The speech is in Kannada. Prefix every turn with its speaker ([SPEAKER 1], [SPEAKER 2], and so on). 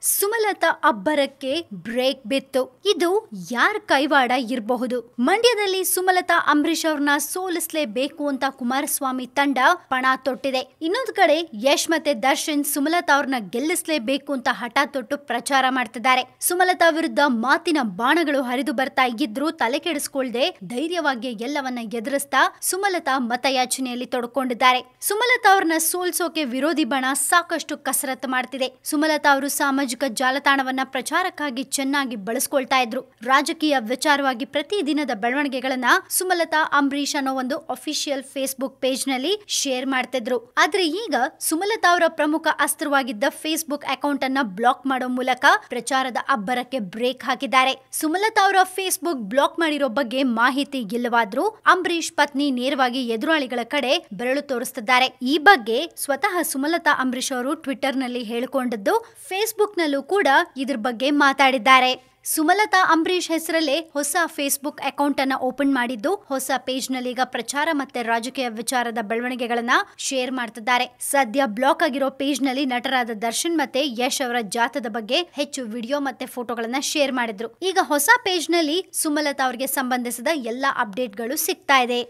[SPEAKER 1] ಸುಮಲತಾ ಅಬ್ಬರಕ್ಕೆ ಬ್ರೇಕ್ ಬಿತ್ತು. ಇದು ಯಾರ ಕೈವಾಡ ಇರಬಹುದು? ಮಂಡ್ಯದಲ್ಲಿ ಸುಮಲತಾ ಅಂಬರೀಶ್ ಅವ್ರನ್ನ ಸೋಲಿಸಲೇಬೇಕು ಅಂತ ಕುಮಾರಸ್ವಾಮಿ ತಂಡ ಪಣ ತೊಟ್ಟಿದೆ. ಇನ್ನೊಂದು ಕಡೆ ಯಶ್ ಮತ್ತೆ ದರ್ಶನ್ ಸುಮಲತಾ ಅವ್ರನ್ನ ಗೆಲ್ಲಿಸಲೇಬೇಕು ಅಂತ ಹಠ ತೊಟ್ಟು ಪ್ರಚಾರ ಮಾಡ್ತಿದ್ದಾರೆ. ಸುಮಲತಾ ವಿರುದ್ಧ ಮಾತಿನ ಬಾಣಗಳು ಹರಿದು ಬರ್ತಾ ಇದ್ರು ತಲೆ ಕೆಡಿಸ್ಕೊಳ್ದೆ ಧೈರ್ಯವಾಗಿ ಎಲ್ಲವನ್ನ ಎದುರಿಸ್ತಾ ಸುಮಲತಾ ಮತಯಾಚನೆಯಲ್ಲಿ ತೊಡ್ಕೊಂಡಿದ್ದಾರೆ. ಸುಮಲತಾ ಅವ್ರನ್ನ ಸೋಲ್ಸೋಕೆ ವಿರೋಧಿ ಬಣ ಸಾಕಷ್ಟು ಕಸರತ್ತು ಮಾಡ್ತಿದೆ. ಸುಮಲತಾ ಅವರು ಸಾಮಾಜಿಕ ಜಾಲತಾಣವನ್ನ ಪ್ರಚಾರಕ್ಕಾಗಿ ಚೆನ್ನಾಗಿ ಬಳಸ್ಕೊಳ್ತಾ ಇದ್ರು. ರಾಜಕೀಯ ವಿಚಾರವಾಗಿ ಪ್ರತಿ ದಿನದ ಬೆಳವಣಿಗೆಗಳನ್ನ ಸುಮಲತಾ ಅಂಬರೀಶ್ ಅನ್ನೋ ಒಂದು ಅಫಿಷಿಯಲ್ ಫೇಸ್ಬುಕ್ ಪೇಜ್ನಲ್ಲಿ ಶೇರ್ ಮಾಡ್ತಿದ್ರು. ಆದ್ರೆ ಈಗ ಸುಮಲತಾ ಅವರ ಪ್ರಮುಖ ಅಸ್ತ್ರವಾಗಿದ್ದ ಫೇಸ್ಬುಕ್ ಅಕೌಂಟ್ ಅನ್ನ ಬ್ಲಾಕ್ ಮಾಡೋ ಮೂಲಕ ಪ್ರಚಾರದ ಅಬ್ಬರಕ್ಕೆ ಬ್ರೇಕ್ ಹಾಕಿದ್ದಾರೆ. ಸುಮಲತಾ ಅವರ ಫೇಸ್ಬುಕ್ ಬ್ಲಾಕ್ ಮಾಡಿರೋ ಬಗ್ಗೆ ಮಾಹಿತಿ ಇಲ್ಲವಾದ್ರೂ ಅಂಬರೀಶ್ ಪತ್ನಿ ನೇರವಾಗಿ ಎದುರಾಳಿಗಳ ಕಡೆ ಬೆರಳು ತೋರಿಸ್ತಿದ್ದಾರೆ. ಈ ಬಗ್ಗೆ ಸ್ವತಃ ಸುಮಲತಾ ಅಂಬರೀಶ್ ಅವರು ಟ್ವಿಟರ್ನಲ್ಲಿ ಹೇಳಿಕೊಂಡಿದ್ದು ಫೇಸ್ಬುಕ್ ನಲ್ಲೂ ಕೂಡ ಇದ್ರ ಬಗ್ಗೆ ಮಾತಾಡಿದ್ದಾರೆ. ಸುಮಲತಾ ಅಂಬರೀಶ್ ಹೆಸರಲ್ಲೇ ಹೊಸ ಫೇಸ್ಬುಕ್ ಅಕೌಂಟ್ ಅನ್ನ ಓಪನ್ ಮಾಡಿದ್ದು, ಹೊಸ ಪೇಜ್ನಲ್ಲಿ ಈಗ ಪ್ರಚಾರ ಮತ್ತೆ ರಾಜಕೀಯ ವಿಚಾರದ ಬೆಳವಣಿಗೆಗಳನ್ನ ಶೇರ್ ಮಾಡ್ತಿದ್ದಾರೆ. ಸದ್ಯ ಬ್ಲಾಕ್ ಆಗಿರೋ ಪೇಜ್ನಲ್ಲಿ ನಟರಾದ ದರ್ಶನ್ ಮತ್ತೆ ಯಶ್ ಅವರ ಜಾತದ ಬಗ್ಗೆ ಹೆಚ್ಚು ವಿಡಿಯೋ ಮತ್ತೆ ಫೋಟೋಗಳನ್ನ ಶೇರ್ ಮಾಡಿದ್ರು. ಈಗ ಹೊಸ ಪೇಜ್ನಲ್ಲಿ ಸುಮಲತಾ ಅವರಿಗೆ ಸಂಬಂಧಿಸಿದ ಎಲ್ಲಾ ಅಪ್ಡೇಟ್ಗಳು ಸಿಗ್ತಾ ಇದೆ.